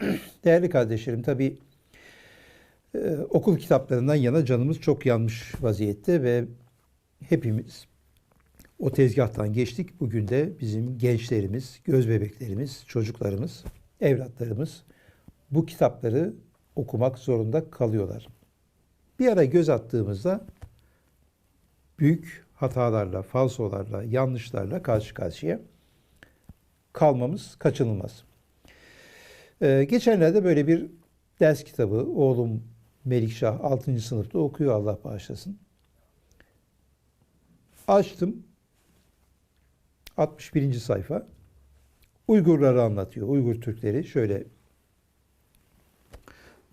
Değerli kardeşlerim tabii e, okul kitaplarından yana canımız çok yanmış vaziyette ve hepimiz o tezgahtan geçtik. Bugün de bizim gençlerimiz, göz bebeklerimiz, çocuklarımız, evlatlarımız bu kitapları okumak zorunda kalıyorlar. Bir ara göz attığımızda büyük hatalarla, falsolarla, yanlışlarla karşı karşıya kalmamız kaçınılmaz. Ee, geçenlerde böyle bir ders kitabı oğlum Melikşah 6. sınıfta okuyor Allah bağışlasın. Açtım. 61. sayfa. Uygurları anlatıyor. Uygur Türkleri şöyle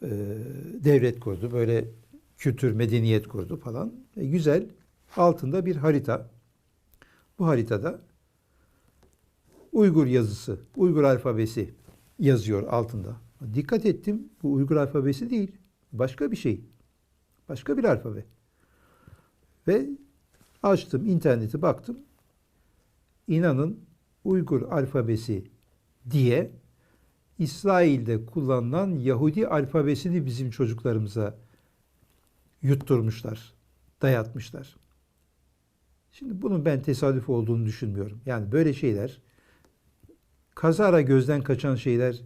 e, devlet kurdu. Böyle kültür, medeniyet kurdu falan. E, güzel. Altında bir harita. Bu haritada Uygur yazısı, Uygur alfabesi yazıyor altında. Dikkat ettim. Bu Uygur alfabesi değil. Başka bir şey. Başka bir alfabe. Ve açtım interneti baktım. İnanın Uygur alfabesi diye İsrail'de kullanılan Yahudi alfabesini bizim çocuklarımıza yutturmuşlar, dayatmışlar. Şimdi bunun ben tesadüf olduğunu düşünmüyorum. Yani böyle şeyler kazara gözden kaçan şeyler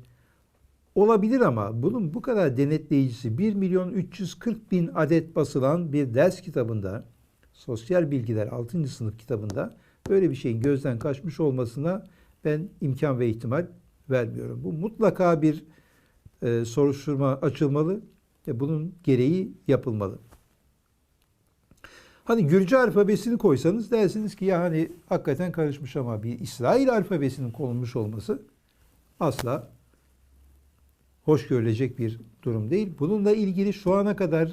olabilir ama bunun bu kadar denetleyicisi 1 milyon 340 bin adet basılan bir ders kitabında sosyal bilgiler 6. sınıf kitabında böyle bir şeyin gözden kaçmış olmasına ben imkan ve ihtimal vermiyorum. Bu mutlaka bir e, soruşturma açılmalı ve bunun gereği yapılmalı. Hani Gürcü alfabesini koysanız dersiniz ki ya hani hakikaten karışmış ama bir İsrail alfabesinin konulmuş olması asla hoş görülecek bir durum değil. Bununla ilgili şu ana kadar